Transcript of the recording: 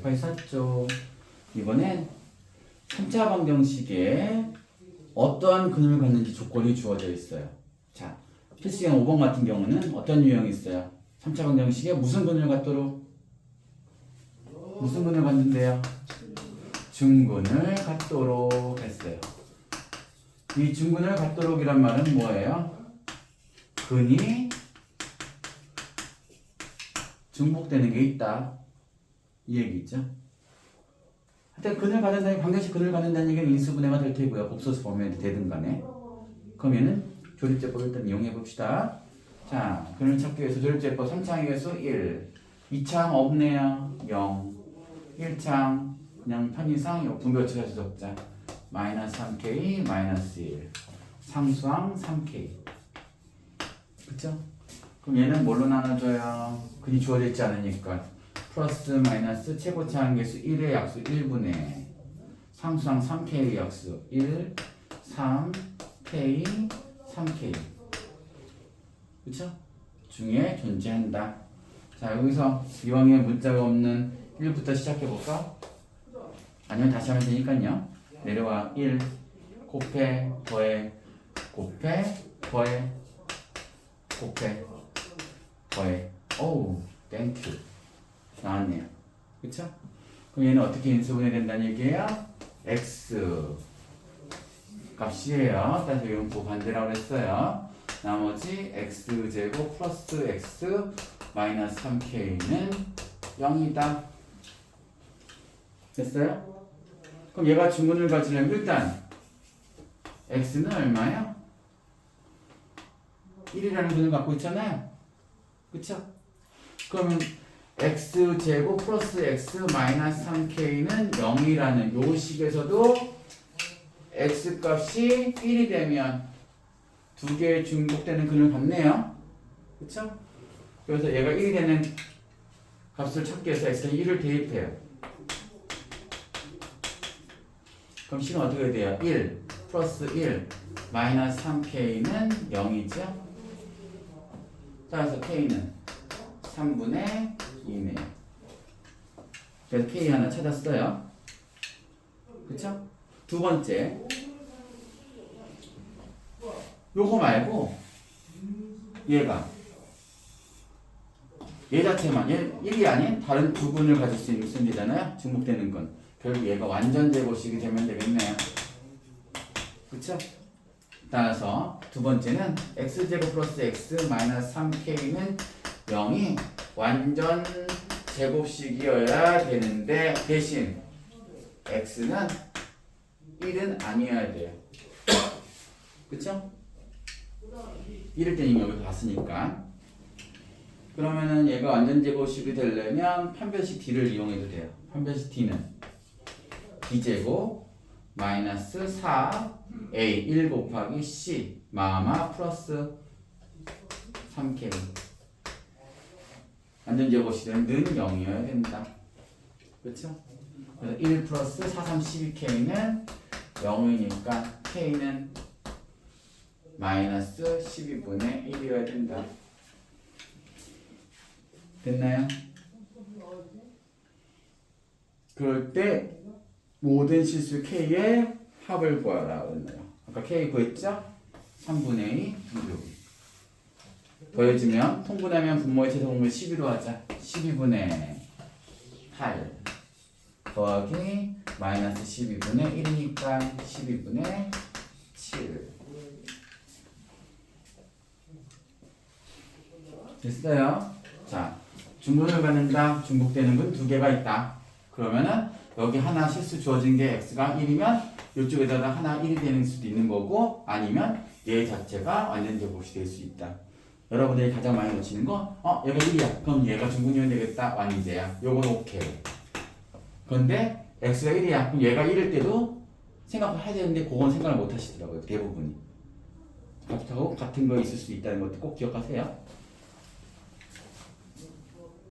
184쪽. 이번엔 3차 방정식에 어떠한 근을 갖는지 조건이 주어져 있어요. 자, 필수형 5번 같은 경우는 어떤 유형이 있어요? 3차 방정식에 무슨 근을 갖도록? 무슨 근을 갖는데요? 중근을 갖도록 했어요. 이 중근을 갖도록이란 말은 뭐예요? 근이 중복되는 게 있다. 이 얘기 있죠? 하여튼 근을 갖는다는 방정식 근을 갖는다는 얘기는 인수분해가 될 테고요. 복소수 보면 되든 간에. 그러면은 조립제법 일단 이용해 봅시다. 자, 근을 찾기 위해서 조립제법 3창의 개수 1. 2창 없네요. 0. 1창 그냥 편의상 분별치가 주적자. 마이너스 3k 마이너스 1. 상수항 3k. 그쵸? 그럼 얘는 뭘로 나눠줘요? 근이 주어져 있지 않으니까. 플러스 마이너스 최고차항 개수 1의 약수 1분의 상수항 3k의 약수 1, 3, k, 3k 그쵸? 중에 존재한다. 자 여기서 이왕에 문자가 없는 1부터 시작해볼까? 아니면 다시 하면 되니까요. 내려와 1 곱해 더해 곱해 더해 곱해 더해. 오우 땡큐 나왔네요. 그쵸? 그럼 얘는 어떻게 인수분해 된다는 얘기예요? x 값이에요. 따라서 그 반대라고 했어요. 나머지 x 제곱 플러스 x 마이너스 3k는 0이다. 됐어요? 그럼 얘가 중근을 가지려면 일단 x는 얼마야? 1이라는 근을 갖고 있잖아요. 그쵸? 그러면 x 제곱 플러스 x 마이너스 3k는 0이라는 요 식에서도 x 값이 1이 되면 두 개의 중복되는 근을 갖네요. 그쵸? 그래서 얘가 1이 되는 값을 찾기 위해서 x에 1을 대입해요. 그럼 식은 어떻게 돼요? 1 플러스 1 마이너스 3k는 0이죠? 따라서 k는 3분의 2네요. 그래서 K 하나 찾았어요. 그쵸? 두 번째. 요거 말고, 얘가. 얘 자체만, 얘 1이 아닌 다른 두 분을 가질 수 있는 순리잖아요? 중복되는 건. 결국 얘가 완전 제곱식이 되면 되겠네요. 그쵸? 따라서 두 번째는 x제곱 플러스 x 마이너스 3k는 0이 완전 제곱식이어야 되는데 대신 x는 1은 아니어야 돼요. 그쵸? 1일 때 이미 여기 봤으니까. 그러면은 얘가 완전 제곱식이 되려면 판별식 d를 이용해도 돼요. 판별식 d는 d제곱 마이너스 4a 1 곱하기 c 마마 플러스 3k 완전 제곱식은 는 0이어야 된다. 그렇죠? 그래서 1 플러스 4, 3, 12k는 0이니까 k는 마이너스 12분의 1이어야 된다. 됐나요? 그럴 때 모든 실수 k의 합을 구하라? 아까 k 구했죠? 3분의 2 분교기. 더해주면 통분하면 분모의 최소분모를 12로 하자. 12분의 8 더하기 마이너스 12분의 1이니까 12분의 7 됐어요? 자, 중분을 갖는다. 중복되는 건두 개가 있다. 그러면은 여기 하나 실수 주어진 게 x가 1이면 이쪽에다가 하나 1이 되는 수도 있는 거고 아니면 얘 자체가 완전 제곱이 될 수 있다. 여러분들이 가장 많이 놓치는 거, 어, 얘가 1이야. 그럼 얘가 중분이면 되겠다. 완이제야. 요건 오케이. 그런데 x가 1이야. 그럼 얘가 1일 때도 생각을 해야 되는데 그건 생각을 못 하시더라고요. 대부분이. 같은 거 있을 수 있다는 것도 꼭 기억하세요.